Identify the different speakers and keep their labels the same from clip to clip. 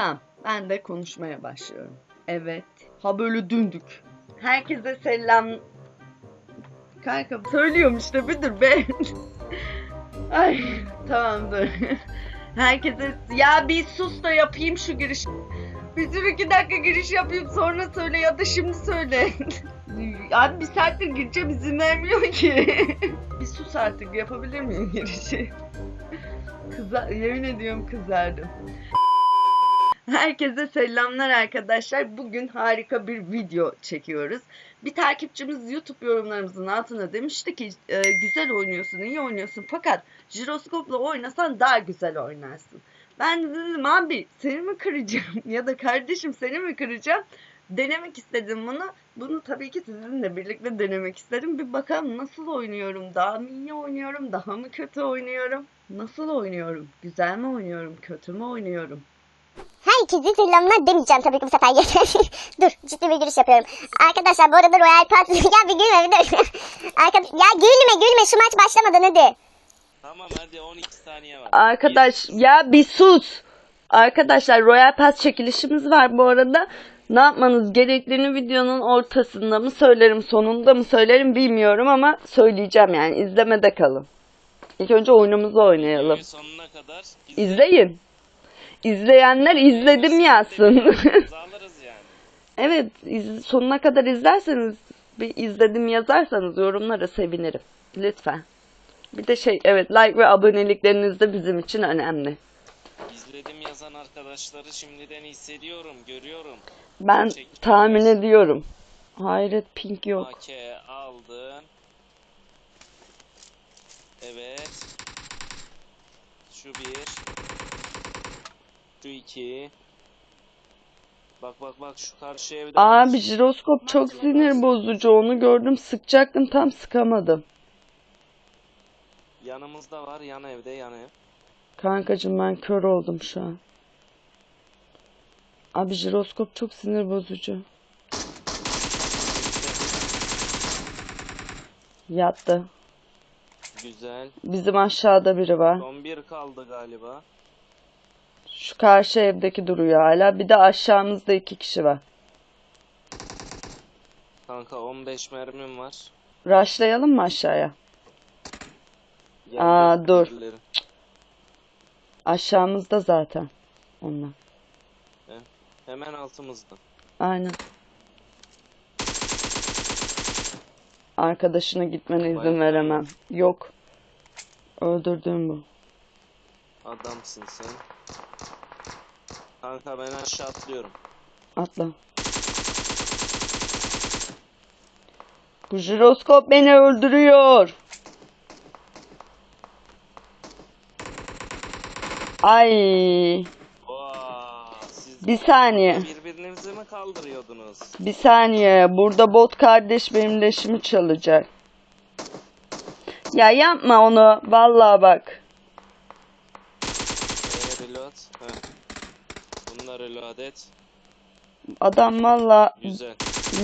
Speaker 1: Tamam ben de konuşmaya başlıyorum. Evet. Ha böyle dündük. Herkese selam. Kanka söylüyorum işte bir dur be. Ay tamam dur. Herkese ya bir sus da yapayım şu giriş. Bizim iki dakika giriş yapayım sonra söyle ya da şimdi söyle. Abi bir saattir gireceğim izin vermiyor ki. bir sus artık yapabilir miyim girişi? Kıza yemin ediyorum kızardım. Herkese selamlar arkadaşlar. Bugün harika bir video çekiyoruz. Bir takipçimiz YouTube yorumlarımızın altına demişti ki "E, güzel oynuyorsun, iyi oynuyorsun fakat jiroskopla oynasan daha güzel oynarsın. Ben de dedim abi seni mi kıracağım ya da kardeşim seni mi kıracağım? Denemek istedim bunu. Bunu tabii ki sizinle birlikte denemek istedim. Bir bakalım nasıl oynuyorum? Daha mı iyi oynuyorum? Daha mı kötü oynuyorum? Nasıl oynuyorum? Güzel mi oynuyorum? Kötü mü oynuyorum?
Speaker 2: Herkese selamlar demeyeceğim tabii ki bu sefer. dur ciddi bir giriş yapıyorum. Arkadaşlar bu arada Royal Pass... ya bir gülme bir dur. Arkadaş... Ya gülme gülme şu maç başlamadan hadi.
Speaker 3: Tamam hadi 12 saniye var.
Speaker 1: Arkadaş ya bir sus. Arkadaşlar Royal Pass çekilişimiz var bu arada. Ne yapmanız gerektiğini videonun ortasında mı söylerim sonunda mı söylerim bilmiyorum ama söyleyeceğim yani izlemede kalın. İlk önce oyunumuzu oynayalım.
Speaker 3: Sonuna kadar izle-
Speaker 1: İzleyin. İzleyenler izledim yazsın.
Speaker 3: Biz alırız yani.
Speaker 1: evet iz- sonuna kadar izlerseniz bir izledim yazarsanız yorumlara sevinirim. Lütfen. Bir de şey evet like ve abonelikleriniz de bizim için önemli.
Speaker 3: İzledim yazan arkadaşları şimdiden hissediyorum, görüyorum.
Speaker 1: Ben
Speaker 3: Çek-
Speaker 1: tahmin ediyorum. Hayret pink yok.
Speaker 3: AK aldın. Evet. Şu bir. Şu iki. Bak bak bak şu karşı evde. var.
Speaker 1: Abi jiroskop çok sinir bozucu. Onu gördüm sıkacaktım tam sıkamadım.
Speaker 3: Yanımızda var yan evde yan ev.
Speaker 1: Kankacım ben kör oldum şu an. Abi jiroskop çok sinir bozucu. Yattı.
Speaker 3: Güzel.
Speaker 1: Bizim aşağıda biri var.
Speaker 3: Son bir kaldı galiba.
Speaker 1: Şu karşı evdeki duruyor hala. Bir de aşağımızda iki kişi var.
Speaker 3: Kanka 15 mermim var.
Speaker 1: Rushlayalım mı aşağıya?
Speaker 3: Geldi
Speaker 1: Aa, dur.
Speaker 3: birileri.
Speaker 1: Aşağımızda zaten. Onlar.
Speaker 3: Hemen altımızda.
Speaker 1: Aynen. Arkadaşına gitmene izin
Speaker 3: Vay be.
Speaker 1: veremem. Yok. Öldürdüğüm bu.
Speaker 3: Adamsın sen. Kanka ben aşağı atlıyorum.
Speaker 1: Atla. Bu jiroskop beni öldürüyor. Ay,
Speaker 3: siz
Speaker 1: bir saniye.
Speaker 3: birbirinizi mi kaldırıyordunuz?
Speaker 1: Bir saniye. Burada bot kardeş benim leşimi çalacak. Ya yapma onu. Vallahi bak.
Speaker 3: Bunları reload et.
Speaker 1: Adam valla
Speaker 3: Güzel.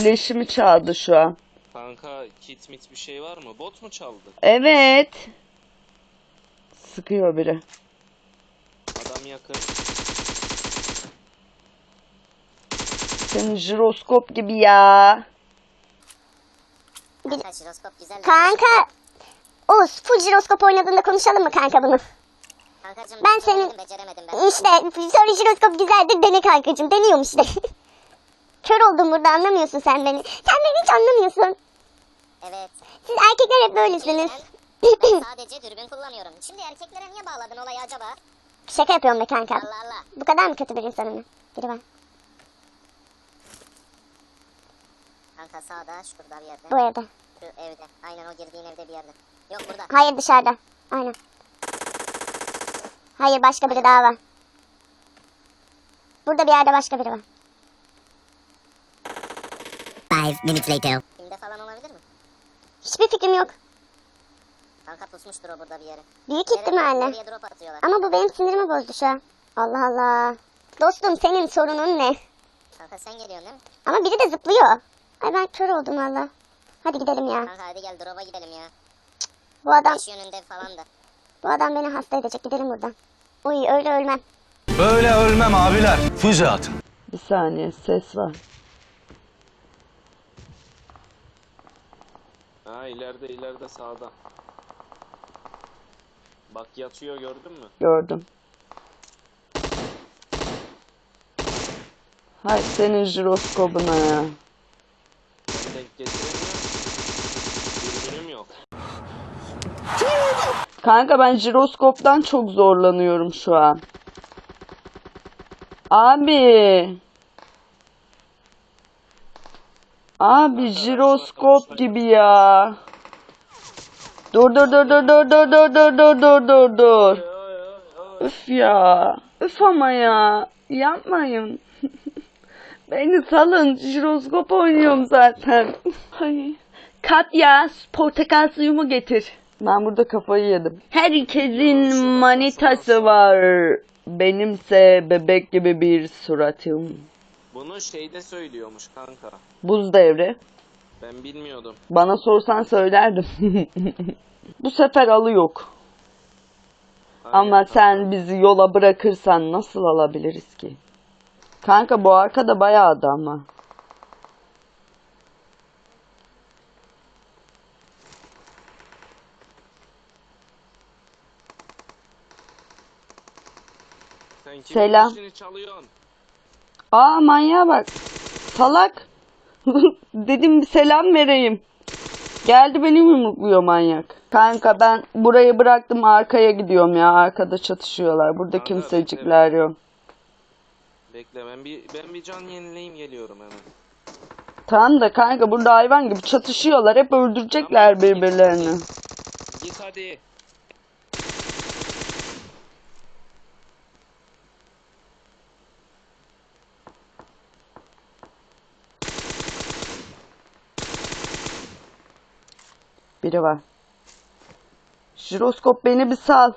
Speaker 1: leşimi çaldı şu an.
Speaker 3: Kanka kit mit bir şey var mı? Bot mu çaldı?
Speaker 1: Evet. Sıkıyor biri.
Speaker 3: Adam yakın.
Speaker 1: Senin jiroskop gibi ya.
Speaker 2: Kanka jiroskop güzel. Kanka. Oğuz full jiroskop oynadığında konuşalım mı kanka bunu?
Speaker 4: Kankacım
Speaker 2: Ben senin-
Speaker 4: ben.
Speaker 2: İşte sonra jiroskop güzeldir dene kankacım. Deniyorum işte. Kör oldum burada anlamıyorsun sen beni. Sen beni hiç anlamıyorsun.
Speaker 4: Evet.
Speaker 2: Siz erkekler hep böylesiniz.
Speaker 4: Ben sadece dürbün kullanıyorum. Şimdi erkeklere niye bağladın olayı acaba?
Speaker 2: Şaka yapıyorum be kanka.
Speaker 4: Allah Allah.
Speaker 2: Bu kadar mı kötü bir insanım ben? Biri var.
Speaker 4: Kanka sağda şurada bir yerde.
Speaker 2: Bu evde.
Speaker 4: Şu evde. Aynen o girdiğin evde bir yerde. Yok burada.
Speaker 2: Hayır dışarıda. Aynen. Hayır başka biri daha var. Burada bir yerde başka biri var.
Speaker 5: Five minutes later.
Speaker 4: Filmde falan olabilir mi?
Speaker 2: Hiçbir fikrim yok.
Speaker 4: Kanka pusmuştur o burada bir yere.
Speaker 2: Büyük ihtimalle.
Speaker 4: Nereye drop atıyorlar?
Speaker 2: Ama bu benim sinirimi bozdu şu an. Allah Allah. Dostum senin sorunun ne?
Speaker 4: Kanka sen geliyorsun değil mi?
Speaker 2: Ama biri de zıplıyor. Ay ben kör oldum valla. Hadi gidelim ya.
Speaker 4: Kanka hadi gel drop'a gidelim ya.
Speaker 2: Bu adam
Speaker 4: Beş yönünde falan da.
Speaker 2: Bu adam beni hasta edecek. Gidelim buradan. Uy öyle ölmem.
Speaker 6: Böyle ölmem abiler. Füze atın.
Speaker 1: Bir saniye ses var.
Speaker 3: Ha ileride ileride sağda. Bak yatıyor gördün mü?
Speaker 1: Gördüm. Hay senin jiroskopuna ya.
Speaker 3: Ben denk getiremiyorum. Dürbünüm yok.
Speaker 1: Kanka ben jiroskoptan çok zorlanıyorum şu an. Abi. Abi jiroskop gibi ya. Dur dur dur dur dur dur dur dur dur dur dur dur. Üf ya. Üf ama ya. Yapmayın. Beni salın. Jiroskop oynuyorum zaten. Ay. Katya portakal suyumu getir. Ben burada kafayı yedim. Herkesin manitası var. Benimse bebek gibi bir suratım.
Speaker 3: Bunu şeyde söylüyormuş kanka.
Speaker 1: Buz devri.
Speaker 3: Ben bilmiyordum.
Speaker 1: Bana sorsan söylerdim. Bu sefer alı yok. Ama sen bizi yola bırakırsan nasıl alabiliriz ki? Kanka bu arkada bayağı adam ama.
Speaker 3: Sen kimin
Speaker 1: Selam.
Speaker 3: işini çalıyorsun?
Speaker 1: Aa manyağa bak. Salak. Dedim bir selam vereyim. Geldi beni yumrukluyor manyak. Kanka ben burayı bıraktım arkaya gidiyorum ya. Arkada çatışıyorlar. Burada
Speaker 3: Kanka,
Speaker 1: kimsecikler yok.
Speaker 3: Bekle ben bir ben bir can yenileyim geliyorum hemen.
Speaker 1: Tamam da kanka burada hayvan gibi çatışıyorlar. Hep öldürecekler birbirlerini.
Speaker 3: Git hadi.
Speaker 1: Biri var. Jiroskop beni bir sal.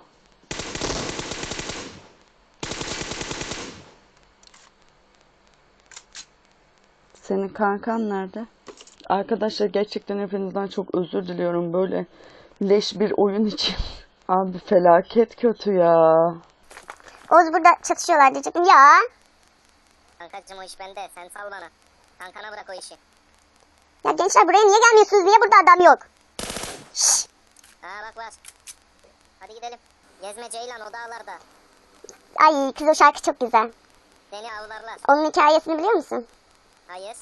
Speaker 1: Senin kankan nerede? Arkadaşlar gerçekten hepinizden çok özür diliyorum böyle leş bir oyun için. Abi felaket kötü ya.
Speaker 2: Oğuz burada çatışıyorlar diyecektim. Ya.
Speaker 4: Kankacım o iş bende. Sen sal bana. Kankana bırak o işi.
Speaker 2: Ya gençler buraya niye gelmiyorsunuz? Niye burada adam yok? Şşş.
Speaker 4: Ha bak var. Hadi gidelim. Gezme Ceylan o dağlarda.
Speaker 2: Ay kız o şarkı çok güzel.
Speaker 4: Seni avlarlar.
Speaker 2: Onun hikayesini biliyor musun?
Speaker 4: Hayır.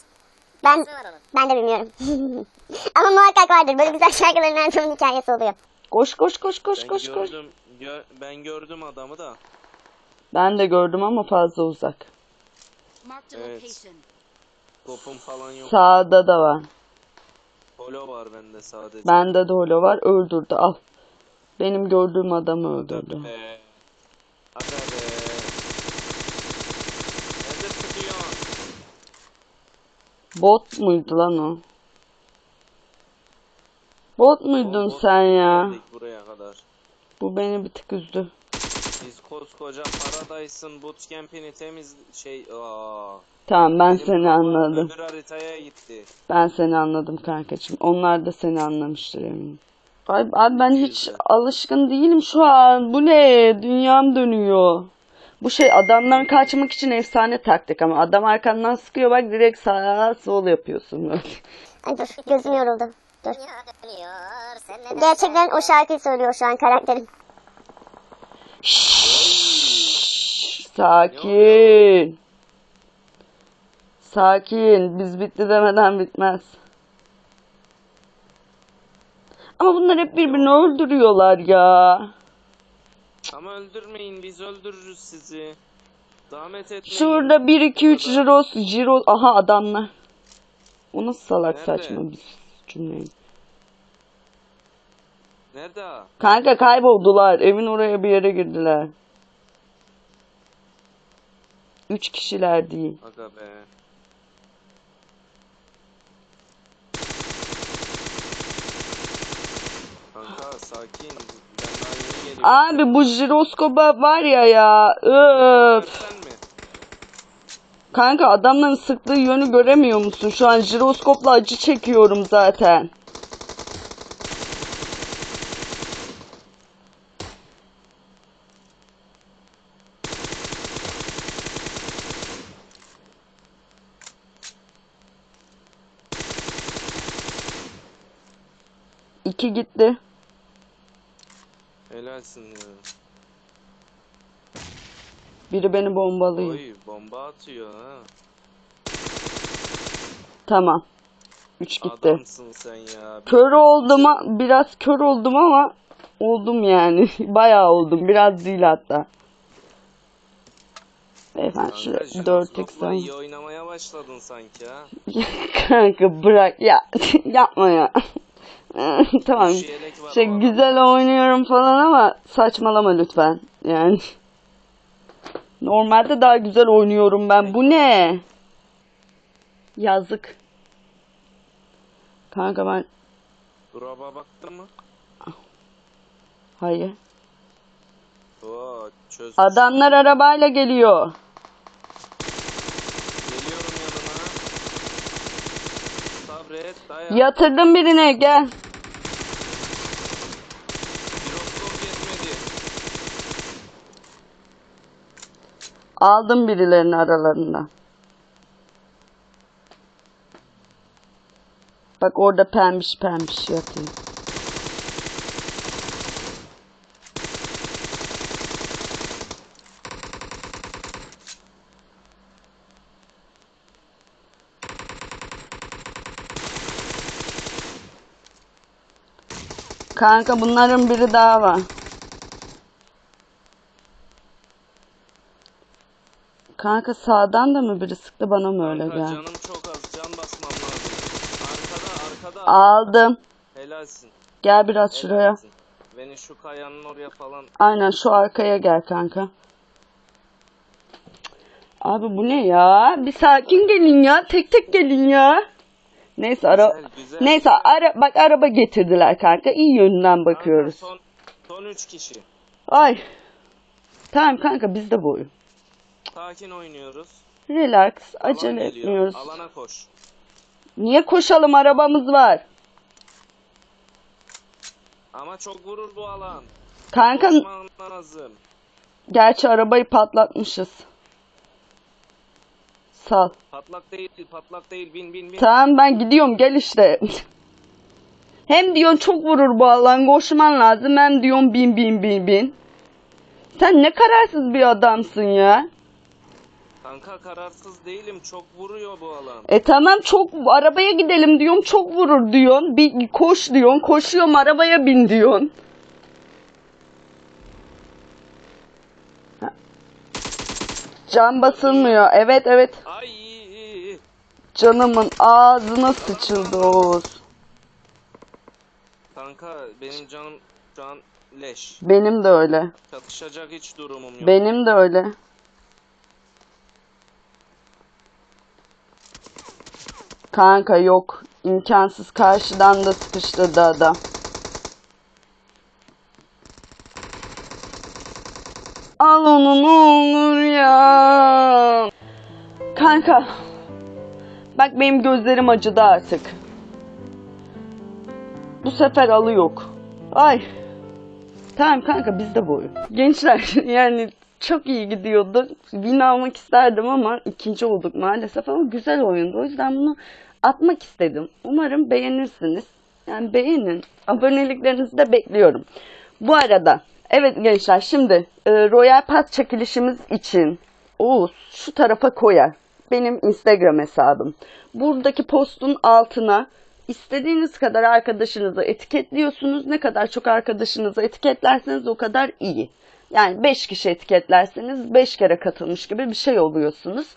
Speaker 2: Ben
Speaker 4: var onun?
Speaker 2: ben de bilmiyorum. Ama muhakkak vardır. Böyle güzel şarkıların her birinin hikayesi oluyor.
Speaker 1: Koş koş koş koş
Speaker 3: Ben
Speaker 1: koş koş.
Speaker 3: gördüm. gö- ben gördüm adamı da.
Speaker 1: Ben de gördüm ama fazla uzak.
Speaker 3: Evet. Topum falan yok.
Speaker 1: Sağda da var.
Speaker 3: Polo var bende sadece.
Speaker 1: Bende de holo var. Öldürdü al. Benim gördüğüm adamı öldürdü.
Speaker 3: Be. Aga be. Nerede?
Speaker 1: Bot muydu lan o? Bot muydun
Speaker 3: Bot
Speaker 1: sen ya?
Speaker 3: Buraya kadar.
Speaker 1: Bu beni bir tık üzdü.
Speaker 3: Biz koskoca Paradise'ın bootcamp'ini temiz şey aa.
Speaker 1: Tamam ben
Speaker 3: Benim
Speaker 1: seni anladım.
Speaker 3: Öbür haritaya gitti.
Speaker 1: Ben seni anladım kankacığım. Onlar da seni anlamıştır eminim. Ay, abi ben hiç alışkın değilim şu an. Bu ne? Dünyam dönüyor. Bu şey adamdan kaçmak için efsane taktik ama adam arkandan sıkıyor bak direkt sağa sol yapıyorsun böyle.
Speaker 2: Ay dur gözüm yoruldu. Dur. Gerçekten o şarkıyı söylüyor şu an karakterim.
Speaker 1: Sakin. Sakin. Biz bitti demeden bitmez. Ama bunlar hep birbirini öldürüyorlar ya.
Speaker 3: Ama öldürmeyin biz öldürürüz sizi. Zahmet etmeyin.
Speaker 1: Şurada 1 2 3 Jiros Jiros aha adamlar. O nasıl salak
Speaker 3: Nerede?
Speaker 1: saçma bir cümle.
Speaker 3: Nerede?
Speaker 1: Kanka kayboldular. Evin oraya bir yere girdiler. 3 kişiler değil.
Speaker 3: Aga be. Kanka sakin.
Speaker 1: Abi bu jiroskopa var ya ya. Öf. Kanka adamların sıktığı yönü göremiyor musun? Şu an jiroskopla acı çekiyorum zaten. İki gitti.
Speaker 3: Helalsin ya.
Speaker 1: Biri beni bombalıyor.
Speaker 3: Oy bomba atıyor ha.
Speaker 1: Tamam. Üç gitti.
Speaker 3: Adamsın sen ya.
Speaker 1: Kör oldum, biraz kör oldum ama oldum yani. Bayağı oldum. Biraz değil hatta. Beyefendi
Speaker 3: Kanka,
Speaker 1: şuraya
Speaker 3: Jiroskop'la
Speaker 1: 4 x
Speaker 3: iyi oynamaya başladın sanki ha.
Speaker 1: Kanka bırak ya. Yapma ya. tamam. Şey güzel oynuyorum falan ama saçmalama lütfen. Yani. Normalde daha güzel oynuyorum ben. Bu ne? Yazık. Kanka ben
Speaker 3: Drop'a baktın mı?
Speaker 1: hayır.
Speaker 3: Oo çöz.
Speaker 1: Adamlar arabayla geliyor.
Speaker 3: Geliyorum yanına. Sabret dayan.
Speaker 1: Yatırdım birine gel.
Speaker 3: Jiroskop yetmedi.
Speaker 1: Aldım birilerini aralarında. Bak orada pembiş pembiş yatıyor. Kanka bunların biri daha var. Kanka sağdan da mı biri sıktı bana mı öyle
Speaker 3: Kanka
Speaker 1: geldi?
Speaker 3: canım çok az. Can basmam lazım. Arkada arkada.
Speaker 1: Aldım.
Speaker 3: Helalsin.
Speaker 1: Gel biraz şuraya.
Speaker 3: helalsin. Beni şu kayanın oraya falan
Speaker 1: Aynen şu arkaya gel kanka. Abi bu ne ya? Bir sakin gelin ya. Tek tek gelin ya. Neyse ara
Speaker 3: Güzel, güzel.
Speaker 1: Neyse ara bak araba getirdiler kanka. İyi yönünden bakıyoruz.
Speaker 3: Son, son 3 kişi.
Speaker 1: Ay. Tamam kanka biz de bu oyun.
Speaker 3: Sakin oynuyoruz.
Speaker 1: Relax.
Speaker 3: Alan
Speaker 1: Acele
Speaker 3: geliyor.
Speaker 1: etmiyoruz.
Speaker 3: Alana koş.
Speaker 1: Niye koşalım? Arabamız var.
Speaker 3: Ama çok vurur bu alan.
Speaker 1: Kanka
Speaker 3: Koşman lazım.
Speaker 1: gerçi arabayı patlatmışız. Sal.
Speaker 3: Patlak değil, patlak değil. Bin bin bin.
Speaker 1: Tamam ben gidiyorum gel işte. Hem diyorsun çok vurur bu alan koşman lazım hem diyorsun bin bin bin bin. Sen ne kararsız bir adamsın ya.
Speaker 3: Kanka kararsız değilim. Çok vuruyor bu alan.
Speaker 1: E tamam çok arabaya gidelim diyorum çok vurur diyorsun. Bir koş diyorsun koşuyorum arabaya bin diyorsun. Can basılmıyor. Evet evet.
Speaker 3: Ay.
Speaker 1: Canımın ağzına sıçıldı Oğuz.
Speaker 3: Kanka benim canım şu an leş.
Speaker 1: Benim de öyle.
Speaker 3: Çatışacak hiç durumum yok.
Speaker 1: Benim de öyle. Kanka yok. İmkansız karşıdan da sıkıştırdı adam. Al onu ne olur ya. Kanka. Bak benim gözlerim acıdı artık. Bu sefer alı yok. Ay. Tamam kanka biz de bu. Gençler yani çok iyi gidiyordu. Win almak isterdim ama ikinci olduk maalesef ama güzel oyundu. O yüzden bunu atmak istedim. Umarım beğenirsiniz. Yani beğenin. Aboneliklerinizi de bekliyorum. Bu arada evet gençler şimdi e, Royal Pass çekilişimiz için Oğuz şu tarafa koyar. Benim Instagram hesabım. Buradaki postun altına istediğiniz kadar arkadaşınızı etiketliyorsunuz. Ne kadar çok arkadaşınızı etiketlerseniz o kadar iyi. Yani 5 kişi etiketlerseniz 5 kere katılmış gibi bir şey oluyorsunuz.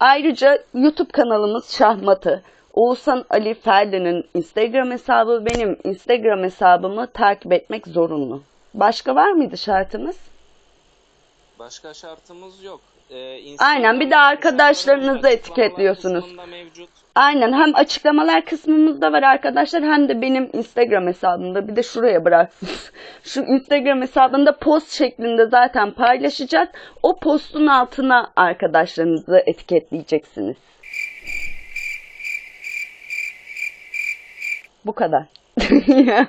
Speaker 1: Ayrıca YouTube kanalımız Şahmatı. Oğuzhan Ali Ferdi'nin Instagram hesabı benim Instagram hesabımı takip etmek zorunlu. Başka var mıydı şartımız?
Speaker 3: Başka şartımız yok. Ee,
Speaker 1: Aynen, bir de arkadaşlarınızı etiketliyorsunuz. Aynen hem açıklamalar kısmımızda var arkadaşlar hem de benim Instagram hesabımda bir de şuraya bıraksınız. Şu Instagram hesabında post şeklinde zaten paylaşacağız. O postun altına arkadaşlarınızı etiketleyeceksiniz. Bu kadar.